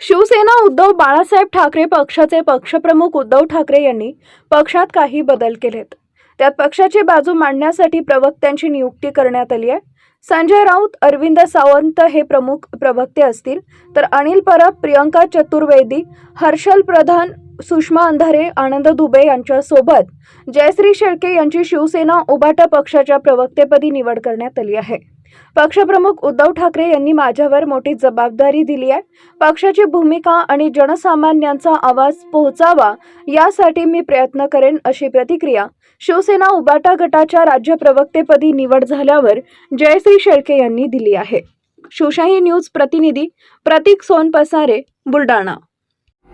शिवसेना उद्धव बाळासाहेब ठाकरे पक्षाचे पक्षप्रमुख उद्धव ठाकरे यांनी पक्षात काही बदल केलेत. त्यात पक्षाची बाजू मांडण्यासाठी प्रवक्त्यांची नियुक्ती करण्यात आली आहे. संजय राऊत अरविंद सावंत हे प्रमुख प्रवक्ते असतील तर अनिल परब प्रियंका चतुर्वेदी हर्षल प्रधान सुषमा अंधारे आनंद दुबे यांच्यासोबत जयश्री शेळके यांची शिवसेना उबाटा पक्षाच्या प्रवक्तेपदी निवड करण्यात आली आहे. पक्षप्रमुख उद्धव ठाकरे यांनी माझ्यावर मोठी जबाबदारी दिली आहे. पक्षाची भूमिका आणि जनसामान्यांचा आवाज पोहोचावा यासाठी मी प्रयत्न करेन अशी प्रतिक्रिया शिवसेना उबाटा गटाच्या राज्य प्रवक्तेपदी निवड झाल्यावर जयश्री शेळके यांनी दिली आहे. शिवशाही न्यूज प्रतिनिधी प्रतीक सोनपसारे बुलडाणा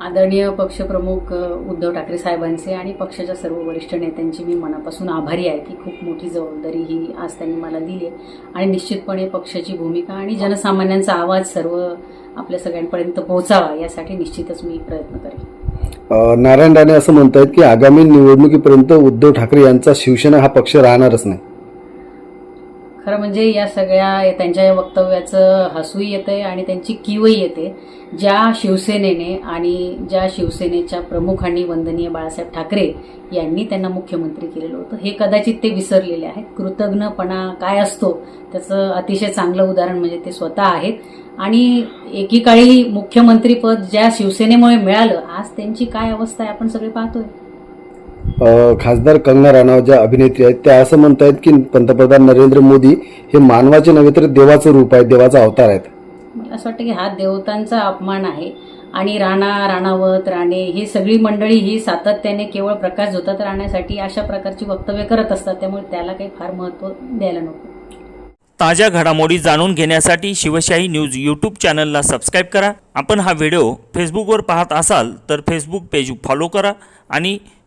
आदरणीय पक्षप्रमुख उद्धव ठाकरे साहेबांचे आणि पक्षाच्या सर्व वरिष्ठ नेत्यांची मी मनापासून आभारी आहे की खूप मोठी जबाबदारी ही आज त्यांनी मला दिली आहे. आणि निश्चितपणे पक्षाची भूमिका आणि जनसामान्यांचा आवाज सर्व आपल्या सगळ्यांपर्यंत पोहोचावा यासाठी निश्चितच मी प्रयत्न करेन. नारायण राणे असं म्हणतायत की आगामी निवडणुकीपर्यंत उद्धव ठाकरे यांचा शिवसेना हा पक्ष राहणारच नाही. खरं म्हणजे या सगळ्या त्यांच्या या वक्तव्याचं हसूही येतंय आणि त्यांची किवही येते. ज्या शिवसेनेने आणि ज्या शिवसेनेच्या प्रमुखांनी वंदनीय बाळासाहेब ठाकरे यांनी त्यांना मुख्यमंत्री केलेलं होतं हे कदाचित ते विसरलेले आहेत. कृतज्ञपणा काय असतो त्याचं अतिशय चांगलं उदाहरण म्हणजे ते स्वतः आहेत. आणि एकीकाळी मुख्यमंत्रीपद ज्या शिवसेनेमुळे मिळालं आज त्यांची काय अवस्था आहे आपण सगळे पाहतोय. खासदार कंगना राणावत ज्या अभिनेत्री आहेत त्या असं म्हणतायत की पंतप्रधान नरेंद्र मोदी हे मानवाचे नव्हे तर देवाचं रूप आहे देवाचा अवतार आहेत. मला असं वाटतं की हा देवतांचा अपमान आहे आणि राणा राणावत राणे ही सगळी मंडळी ही सातत्याने केवळ प्रकाश झोतात राहण्यासाठी अशा प्रकारची वक्तव्य करत असतात त्यामुळे त्याला काही फार महत्त्व द्यायला नको. ताज्या घडामोडी जाणून घेण्यासाठी शिवशाही न्यूज यूट्यूब चॅनलला सबस्क्राईब करा. आपण हा व्हिडिओ फेसबुकवर पाहत असाल तर फेसबुक पेज फॉलो करा आणि